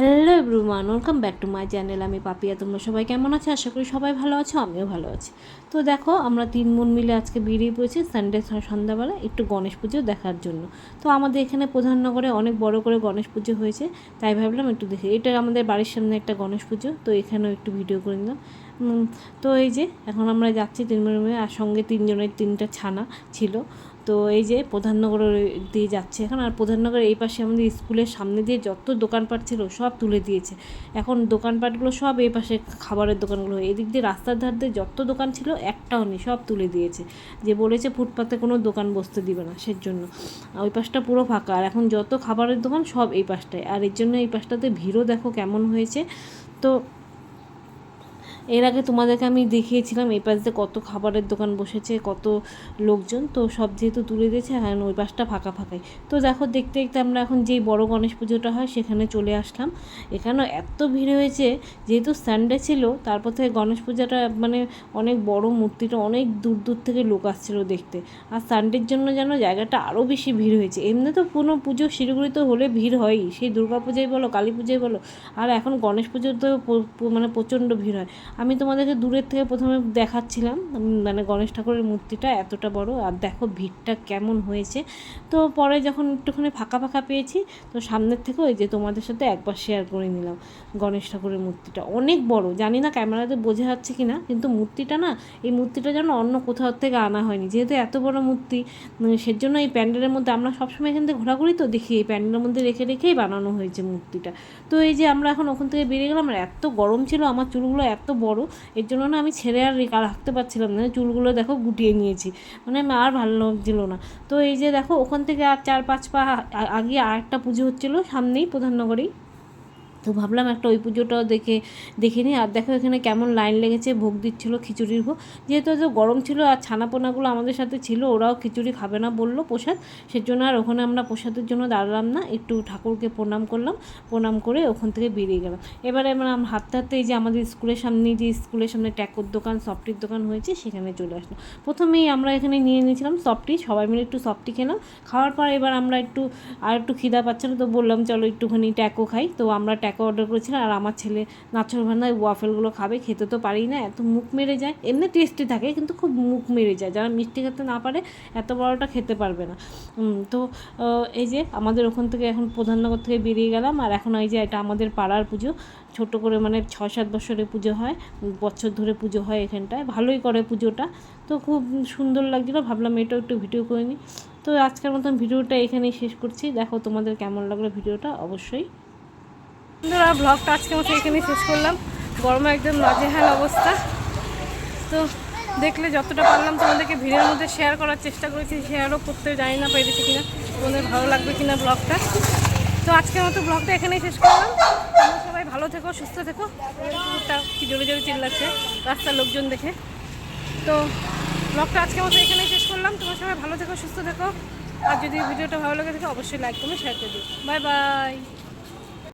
Hello everyone, welcome back to my channel, আমি পাপিয়া। তোমরা সবাই কেমন আছো? আশা করি সবাই ভালো আছো, আমিও ভালো আছি। তো দেখো, আমরা তিন বোন মিলে আজকে বেরিয়ে পড়েছি সানডে সন্ধ্যাবেলা, একটু গণেশ পুজো দেখার জন্য। তো আমাদের এখানে প্রধাননগরে অনেক বড় করে গণেশ পুজো হয়েছে, তাই ভাবলাম একটু দেখি, এটা আমাদের বাড়ির সামনে একটা গণেশ পুজো, তো এখানেও একটু ভিডিও করে নিলাম। তো এই যে, এখন আমরা যাচ্ছি তিন বোন আর সঙ্গে তিনজনের তিনটা ছানা ছিল। তো এই যে প্রধাননগর দিয়ে যাচ্ছে এখন, আর প্রধাননগর এই পাশে আমাদের স্কুলের সামনে দিয়ে যত দোকানপাট ছিল সব তুলে দিয়েছে। এখন দোকানপাটগুলো সব এই পাশে খাবারের দোকানগুলো, এদিক দিয়ে রাস্তার ধার দিয়ে যত দোকান ছিল একটাও নেই, সব তুলে দিয়েছে। যে বলেছে ফুটপাতে কোনো দোকান বসতে দিবে না সের জন্য ওই পাশটা পুরো ফাঁকা, আর এখন যত খাবারের দোকান সব এই পাশটায়। আর এর জন্য এই পাশটাতে ভিড়ও দেখো কেমন হয়েছে। তো এর আগে তোমাদেরকে আমি দেখিয়েছিলাম এই পাশ দিয়ে কত খাবারের দোকান বসেছে, কত লোকজন। তো সব যেহেতু তুলে দিয়েছে এখন ওই পাশটা ফাঁকা ফাঁকাই। তো দেখো, দেখতে দেখতে আমরা এখন যেই বড় গণেশ পুজোটা হয়, সেখানে চলে আসলাম। এখানেও এত ভিড় হয়েছে, যেহেতু সানডে ছিল, তারপর থেকে গণেশ পূজাটা মানে অনেক বড় মূর্তিটা অনেক দূর দূর থেকে লোক আসছিল দেখতে। আর সানডের জন্য যেন জায়গাটা আরও বেশি ভিড় হয়েছে। এমনি তো কোনো পুজো শিলিগুড়িতে হলে ভিড় হয়ই। সেই দুর্গা বলো, কালী পূজায় বলো, আর এখন গণেশ পুজোতেও মানে প্রচণ্ড ভিড় হয়। আমি তোমাদেরকে দূরের থেকে প্রথমে দেখাচ্ছিলাম মানে গণেশ ঠাকুরের মূর্তিটা এতটা বড়, আর দেখো ভিড়টা কেমন হয়েছে। তো পরে যখন একটুখানি ফাঁকা ফাঁকা পেয়েছি, তো সামনের থেকে ওই যে তোমাদের সাথে একবার শেয়ার করে নিলাম গণেশ ঠাকুরের মূর্তিটা। অনেক বড়, জানি না ক্যামেরাতে বোঝা যাচ্ছে কি না কিন্তু মূর্তিটা না, এই মূর্তিটা যেন অন্য কোথাও থেকে আনা হয়নি। যেহেতু এত বড় মূর্তি সেজন্য এই প্যান্ডেলের মধ্যে আমরা সবসময় এখান থেকে ঘোরাঘুরি তো দেখি, এই প্যান্ডেলের মধ্যে রেখে রেখেই বানানো হয়েছে মূর্তিটা। তো এই যে আমরা এখন ওখান থেকে বেরিয়ে গেলাম এত গরম ছিল, আমার চুলগুলো এত বড় এর জন্য না আমি ছেড়ে আর রেখে রাখতে পারছিলাম না। চুলগুলো দেখো গুটিয়ে নিয়েছি। মানে আর ভালো লাগছিল না। তো এই যে দেখো, ওখান থেকে আর চার পাঁচ পা আগে আর একটা পুজো হচ্ছিল সামনেই প্রধাননগরেই। তো ভাবলাম একটা ওই পুজোটাও দেখে দেখে নিই। আর দেখো এখানে কেমন লাইন লেগেছে, ভোগ দিচ্ছিল খিচুড়ির ভোগ। যেহেতু এত গরম ছিল আর ছানাপোনাগুলো আমাদের সাথে ছিল, ওরাও খিচুড়ি খাবে না বলল প্রসাদ। সেজন্য আর ওখানে আমরা প্রসাদের জন্য দাঁড়ালাম না, একটু ঠাকুরকে প্রণাম করলাম। প্রণাম করে ওখান থেকে বেরিয়ে গেলাম। এবারে আমরা আম- হাঁটতে হাঁটতে এই যে আমাদের স্কুলের সামনে, যে স্কুলের সামনে ট্যাকোর দোকান, সফটির দোকান হয়েছে, সেখানে চলে আসলো প্রথমেই আমরা এখানে নিয়ে নিয়েছিলাম সফটি, সবাই মিলে একটু সফটি খেলাম। খাওয়ার পর এবার আমরা একটু, আর একটু খিদা পাচ্ছে না, তো বললাম, চলো একটুখানি ট্যাকো খাই। তো আমরা ট্যাকো অর্ডার করেছিলাম আর আমার ছেলে নাচর ভান্ডার ওয়াফেলগুলো খাবে, খেতে তো পারি না, এত মুখ মেরে যায়। এমনি টেস্টি থাকে, কিন্তু খুব মুখ মেরে যায়। যারা মিষ্টি খেতে না পারে, এত বড়টা খেতে পারবে না। তো এই যে আমাদের ওখান থেকে এখন প্রধাননগর থেকে বেরিয়ে গেলাম, আর এখন এই যে এটা আমাদের পাড়ার পুজো। ছোট করে মানে ছয় সাত বছরের পুজো হয়, বছর ধরে পুজো হয় এখানটায়। ভালোই করে পুজোটা। তো খুব সুন্দর লাগছিল, ভাবলাম এটাও একটু ভিডিও করে নিই। তো আজকের মতন ভিডিওটা এখানেই শেষ করছি। দেখো তোমাদের কেমন লাগল ভিডিওটা, অবশ্যই বন্ধুরা ব্লগটা আজকে মতো এখানেই শেষ করলাম। গরমে একদম নাজেহাল অবস্থা। তো দেখলে যতটা পারলাম তোমাদেরকে ভিডিওর মধ্যে শেয়ার করার চেষ্টা করেছি শেয়ারও করতে জানি না পেরেছি কিনা, তোমাদের ভালো লাগবে কিনা ব্লগটা তো আজকের মতো ব্লগটা এখানেই শেষ করলাম। সবাই ভালো থেকো, সুস্থ থেকো। কুকুরটা কি জোরে জোরে চিল্লাচ্ছে, রাস্তার লোকজন দেখে। তো ব্লগটা আজকের মতো এখানেই শেষ করলাম। তোমরা সবাই ভালো থেকো, সুস্থ থেকো। আর যদি ভিডিওটা ভালো লাগে থাকে, অবশ্যই লাইক করবে শেয়ার করে দিও। Bye bye